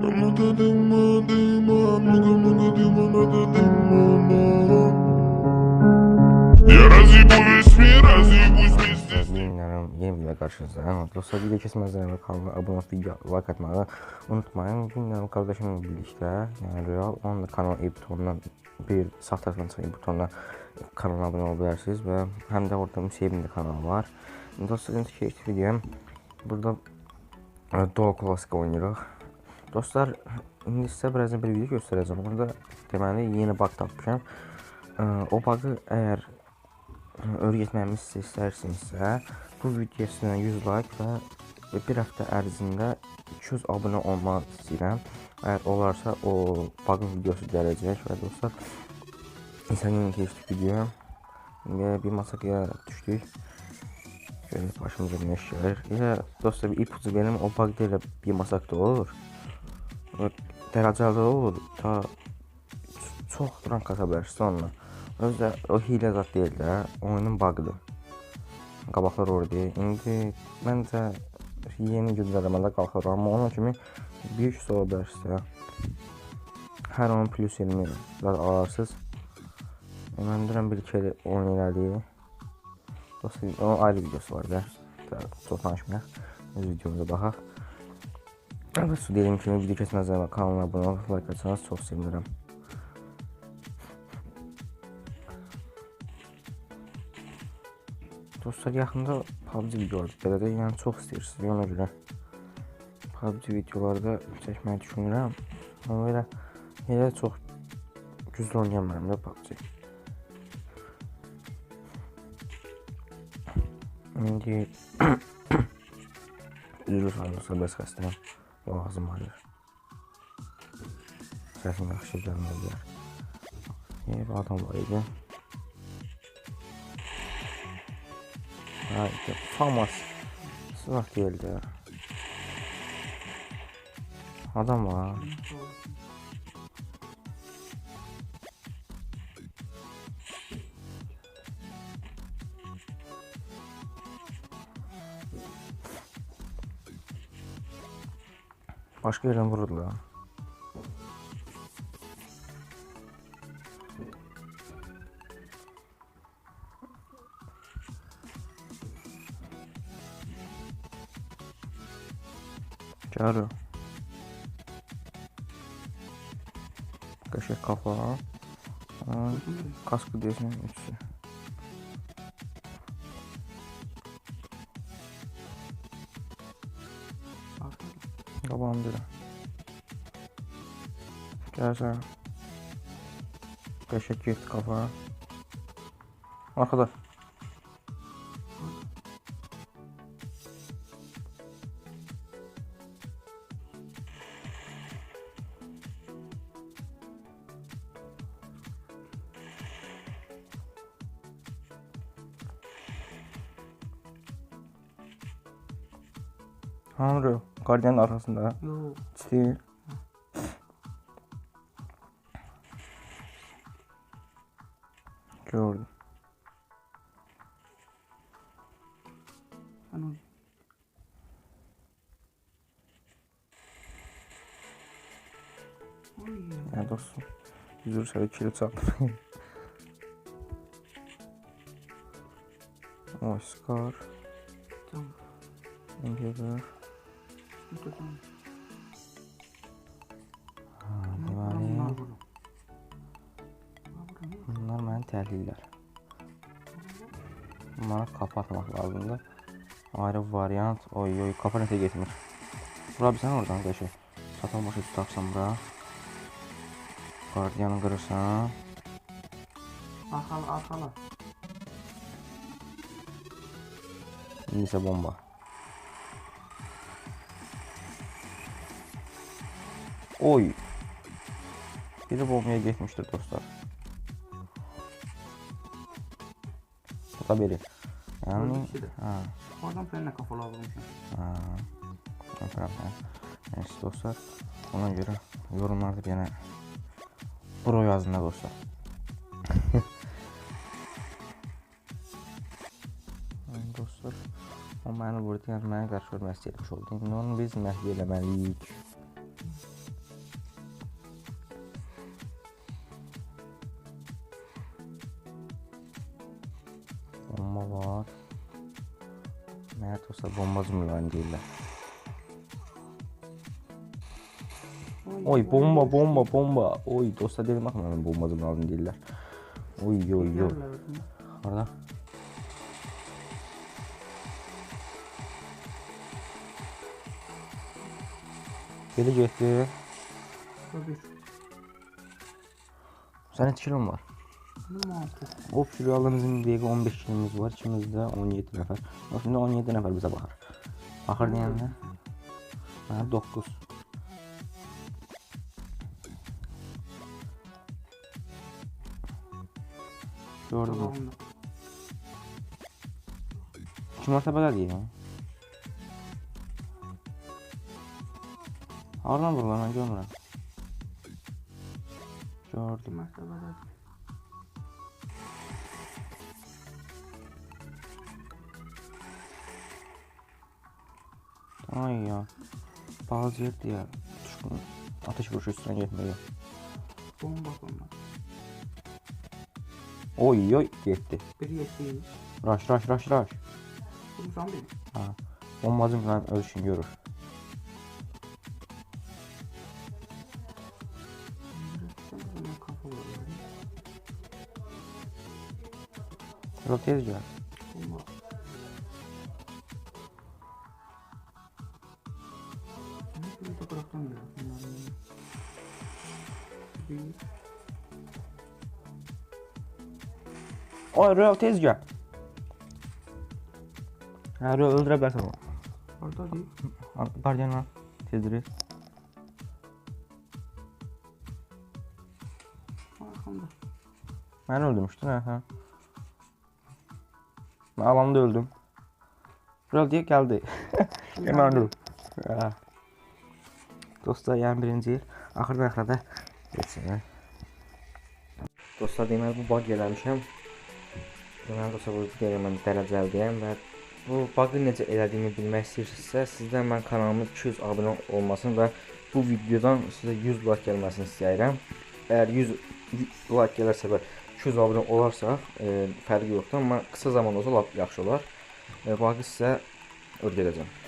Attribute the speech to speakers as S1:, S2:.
S1: yeni bir video karşınızda. Dostlar video kesmezden ve kanala abone olup video like atmayı unutmayın. Bilmiyorum kardeşimle birlikte yani Real onun da kanal e butonundan bir sağ tarafından e butonuna kanala abone olabilirsiniz ve hem de orada Müseyib'in de kanalı var. Dostlar ilk keyifli videom. Burada e, Doğu Klasik oynuyoruz. Dostlar indi sizə birazdan bir video göstərəcəm. Orada deməli yeni bug tapmışam. O bug'ı əgər öyrətməyimizi istərsinizsə, bu video üstünə 100 like və bir həftə ərzində 200 abunə olmaq istəyirəm. Əgər olarsa o bug'ın videosu gələcək və dostlar insanın keçdi video və bir masakaya düşdük. Şöyle başımıza iş gelir. Ya dostlar bir ipucu benim o bug değil de bir masakta olur. Dərəcəli olur. Ta çox rank ata bilərsən onunla. Özdə o hilə zat deyil də, oyunun bug'ıdır. Qabaqlar orada. İndi məncə yeni güncəlləmədə qalxır, amma onun kimi bir üç ola bilərsə hər onun plus 20 zat alarsınız. E, Mən deyirəm bir kere oyun elədik. Dostlar, onun ayrı videosu var da. Çox danışmayaq. Öz videomuza baxaq. Su dediğim kimi video kesmezden kanalına abone olup like atsanız çok sevinirim. Dostlar yaxında PUBG videoları də yəni çox istəyirsiniz ona görə. PUBG videolarda çəkməyi düşünürəm. Amma belə elə çox güclü oynayamıram da PUBG. İndi üzr sayılırsa bəs xəstəyəm. Boğazım ağrıyor. Səsim yaxşı gəlməyəcək. Bir adam var idi. Haydi, famas. Silah değildi. Adam var. Başka yerden vurdular. Çağrı. Kaşık kafa. Aa, kaskı diyorsun üçü. Babam biri. Gel sen. Kaşık git kafa. Arkada. Hangi? Gardiyanın arkasında.
S2: Yok.
S1: Değil. Gördüm.
S2: Oy.
S1: Ya dostum. Yüzür şöyle kilit çarptım. Oy Scar.
S2: Tamam.
S1: Engeber. Deməli,
S2: Bunlar. Bunlar
S1: məni təhlillər. Bunları kapatmaq lazımdır. Ayrı variant. Oy oy kafa nəsə getmir. Bura bilsən oradan qəşə. Satan başa tutaqsan bura. Gardiyanı qırırsan.
S2: Arkalı arkalı.
S1: İndi isə bomba. Oy. Biri bombaya getmişdir dostlar. Bu da biri. Yani ha,
S2: Oradan benimle kafalı vurmuşum.
S1: ha. Neyse dostlar. Ona göre yorumlarda yine bro yazın da dostlar. Yani dostlar, o məni vurdu, yəni mənə qarşı ölmək istəyirmiş oldu. İndi onu biz məhv eləməliyik. Mənə dostlar bombacı mülayim deyirlər. Oy bomba bomba bomba. Oy dostlar dedim baxın mənə bombacı mülayim deyirlər. Oy oy oy. Orada. Getdi.
S2: Tabii.
S1: Sənin neçə kilon var?
S2: Benim altı.
S1: O filialımızın dəqiqə 15 kilomuz var. İçimizdə 17 nəfər. Aslında 17 nəfər bizə baxır. Baxır deyəndə. Mənə 9. Gördüm.
S2: Tamamdır.
S1: İki mərtəbələr ya. Hardan vururlar mən görmürəm. Gördüm.
S2: Mertebeler.
S1: Ay ya. Bazı yerdə ya. Ateş vuruşu üstüne getməyə.
S2: Bomba bomba.
S1: Oy oy getdi.
S2: Bir yeşil.
S1: Raş raş raş raş.
S2: Bunu benim.
S1: Ha. Falan öz işini görür.
S2: Benim kafa var. yani.
S1: Yol tez gel.
S2: Ne bir de bırakamıyorum. bunları. Bir.
S1: Oy Real tez gel. Ha Real öldürə bilərsən onu.
S2: Orada değil.
S1: Guardian var. Tezdir.
S2: Arkamda.
S1: Mən öldürmüşdün hə hə. Mən alanda öldüm. Real diye geldi. Hemen öldüm. Dostlar yəni birinci yer. Axırda axırda geçsin. Dostlar deməli bu bug eləmişəm. Deməli dostlar bu videoya mən dərəcəliyəm və bu bug'ı necə elədiyimi bilmək istəyirsinizsə, sizdən mən kanalımın 200 abunə olmasını və bu videodan sizə 100 like gəlməsini istəyirəm. Əgər 100 like gələrsə və 200 abunə olarsa, e, fərqi yoxdur, amma qısa zamanda olsa yaxşı olar. E, bug'ı sizə öyrədəcəm.